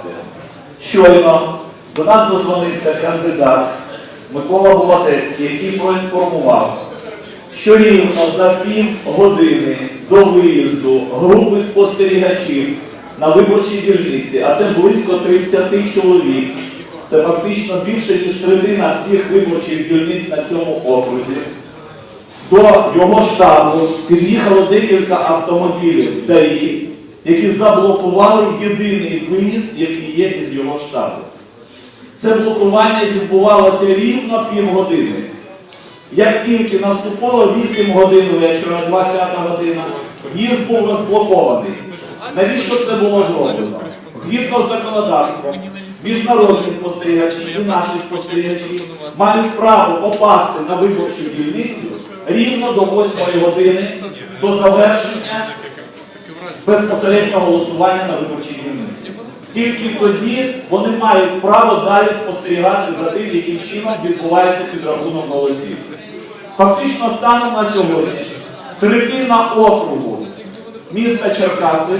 ситуація. Щойно до нас дозвонився кандидат Микола Булатецький, який проінформував, що рівно за пів години до виїзду групи спостерігачів на виборчій дільниці, а це близько 30 чоловік, це фактично більше ніж третина всіх виборчих дільниць на цьому окрузі. До його штабу під'їхало декілька автомобілів ДАІ, які заблокували єдиний виїзд, який є із його штабу. Це блокування відбувалося рівно півгодини. Як тільки наступило 8 годин вечора, 20 година, в'їзд був розблокований. Навіщо це було зроблено? Згідно з законодавством, міжнародні спостерігачі і наші спостерігачі мають право попасти на виборчу дільницю рівно до 8 години до завершення безпосереднього голосування на виборчій дільниці. Тільки тоді вони мають право далі спостерігати за тим, яким чином відбувається підрахунок голосів. Фактично, станом на сьогодні третина округу міста Черкаси,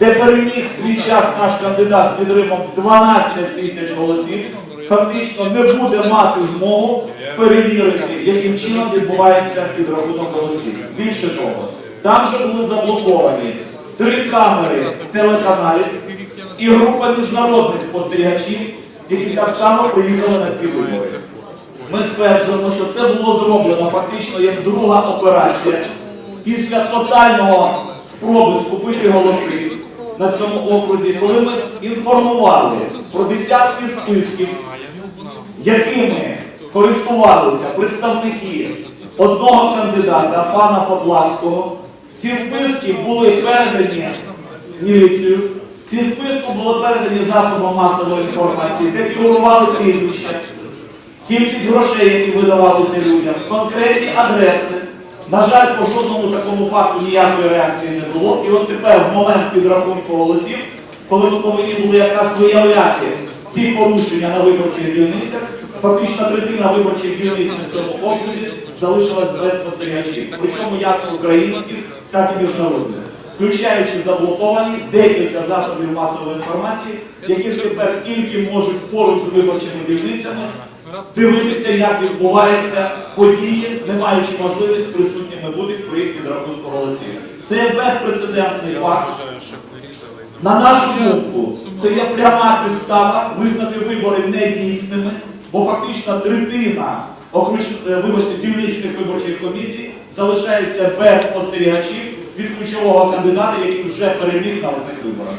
де переміг свій час наш кандидат з відривом 12 тисяч голосів, фактично не буде мати змогу перевірити, яким чином відбувається підрахунок голосів. Більше того, там же були заблоковані три камери телеканалів і група міжнародних спостерігачів, які так само приїхали на ці вибори. Ми стверджуємо, що це було зроблено фактично як друга операція після тотального спроби скупити голоси на цьому окрузі, коли ми інформували про десятки списків, якими користувалися представники одного кандидата, пана Поплавського. Ці списки були передані міліцію, ці списки були передані засобам масової інформації, де фігурували прізвища, кількість грошей, які видавалися людям, конкретні адреси. На жаль, по жодному такому факту ніякої реакції не було. І от тепер, в момент підрахунку голосів, коли ми повинні були якраз виявляти ці порушення на виборчих дільницях, фактично третина виборчих дільниць на цьому окрузі залишилась без спостерігачів. Причому як українських, так і міжнародних. Включаючи заблоковані декілька засобів масової інформації, які тепер тільки можуть поруч з виборчими дільницями дивитися, як відбуваються події, не маючи можливість присутніми бути при підрахунку голосів. Це є безпрецедентний факт. На нашу думку, це є пряма підстава визнати вибори недійсними, бо фактично третина е, вибачте, дільничних виборчих комісій залишається без спостерігачів від ключового кандидата, який вже переміг на одних виборах.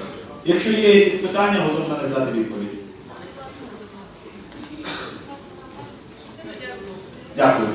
Якщо є якісь питання, можна не дати відповідь. Дякую.